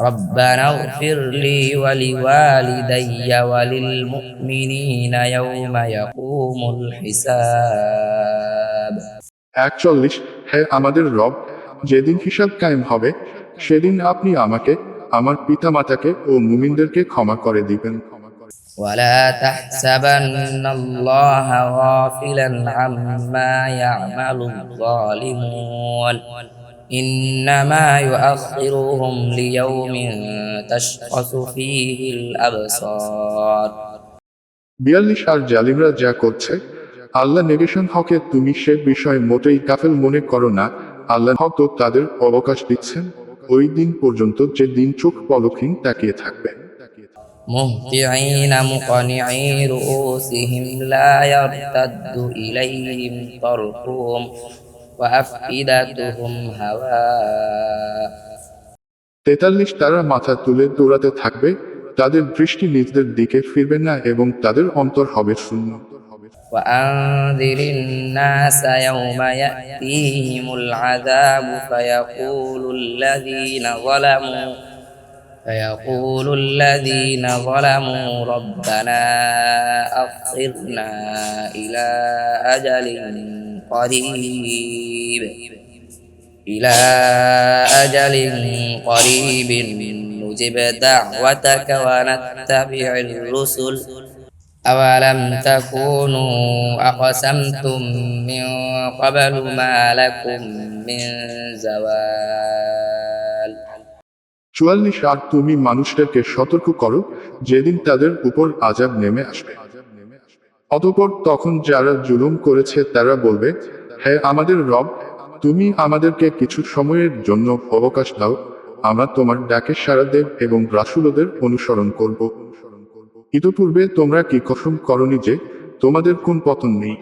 ربنا اغفر لي ولوالدي وللمؤمنين يوم يقوم الحساب একচল্লিশ হে আমাদের রব যেদিন হিসাব কায়েম হবে সেদিন আপনি আমাকে আমার পিতামাতাকে ও মুমিনদেরকে ক্ষমা করে দিবেন ولا تحسبن الله غافلا عما يعمل الظالمون إنما يؤخرهم ليوم تشخص فيه الأبصار বিয়াল্লিশ আর জালিমরা যা করছে আল্লাহ নেগেশন হকে তুমি সে বিষয়ে মোটেই কাফেল মনে করো না আল্লাহ হক তো তাদের অবকাশ দিচ্ছেন ওই দিন পর্যন্ত যে দিন চোখ পলকহীন তাকিয়ে থাকবে مهطعين مقنعي رؤوسهم لا يرتد إليهم طرفهم وأفئدتهم هواء তেতাল্লিশ তারা মাথা তুলে দৌড়াতে থাকবে তাদের দৃষ্টি নিজদের দিকে ফিরবে না এবং তাদের অন্তর হবে শূন্য وأنذر الناس يوم يأتيهم العذاب فيقول الذين ظلموا فيقول الذين ظلموا ربنا أخرنا إلى أجل قريب إلى أجل قريب نجب دعوتك ونتبع الرسل أولم تكونوا أقسمتم من قبل ما لكم من زوال চুয়াল্লিশ আর তুমি মানুষদেরকে সতর্ক করো যেদিন তাদের উপর আজাব নেমে আসবে অতপর তখন যারা জুলুম করেছে তারা বলবে হ্যাঁ আমাদের রব, তুমি আমাদেরকে কিছু সময়ের জন্য অবকাশ দাও, আমরা তোমার ডাকে সাড়া দেব এবং রাসুলদের অনুসরণ করব। ইতপূর্বে তোমরা কি কসম করনি যে তোমাদের কোন পতন নেই?